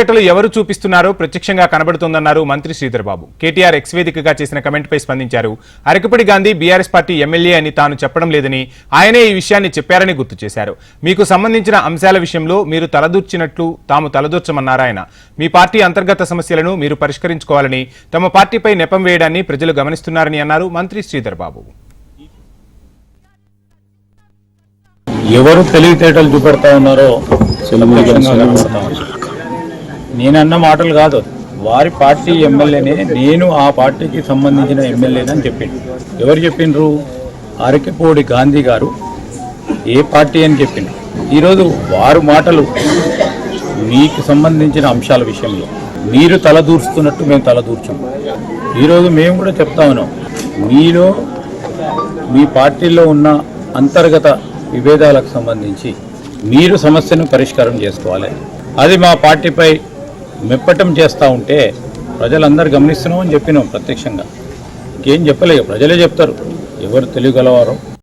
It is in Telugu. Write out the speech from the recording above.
తెలివితేటలు ఎవరు చూపిస్తున్నారో ప్రత్యక్షంగా కనబడుతోందన్నారు మంత్రి శ్రీధర్ బాబు కేటీఆర్ ఎక్స్ వేదికగా చేసిన కమెంట్పై స్పందించారు. Arekapudi Gandhi BRS party MLA అని తాను చెప్పడం లేదని ఆయనే ఈ విషయాన్ని చెప్పారని గుర్తు చేశారు. మీకు సంబంధించిన అంశాల విషయంలో మీరు తలదూర్చినట్లు తాము తలదూర్చమన్నారు ఆయన. మీ పార్టీ అంతర్గత సమస్యలను మీరు పరిష్కరించుకోవాలని తమ పార్టీపై నెపం వేయడాన్ని ప్రజలు గమనిస్తున్నారని అన్నారు మంత్రి శ్రీధర్ బాబు ఎవరు తెలివితేటలు చూపెడతా ఉన్నారో. నేనన్న మాటలు కాదు. వారి పార్టీ ఎమ్మెల్యేనే నేను ఆ పార్టీకి సంబంధించిన ఎమ్మెల్యేనని చెప్పిండు. ఎవరు చెప్పిండ్రు? అరకెపోడి గాంధీ గారు ఏ పార్టీ అని చెప్పిండు. ఈరోజు వారు మాటలు మీకు సంబంధించిన అంశాల విషయంలో. మీరు తలదూర్చుతున్నట్టు మేము తలదూర్చాం. ఈరోజు మేము కూడా చెప్తా ఉన్నాం. మీలో మీ పార్టీలో ఉన్న అంతర్గత విభేదాలకు సంబంధించి మీరు సమస్యను పరిష్కారం చేసుకోవాలి. అది మా పార్టీపై మెప్పటం చేస్తూ ఉంటే ప్రజలందరూ గమనిస్తున్నామని చెప్పినాం ప్రత్యక్షంగా. ఇంకేం చెప్పలేదు ప్రజలే చెప్తారు. ఎవరు తెలియగలవారో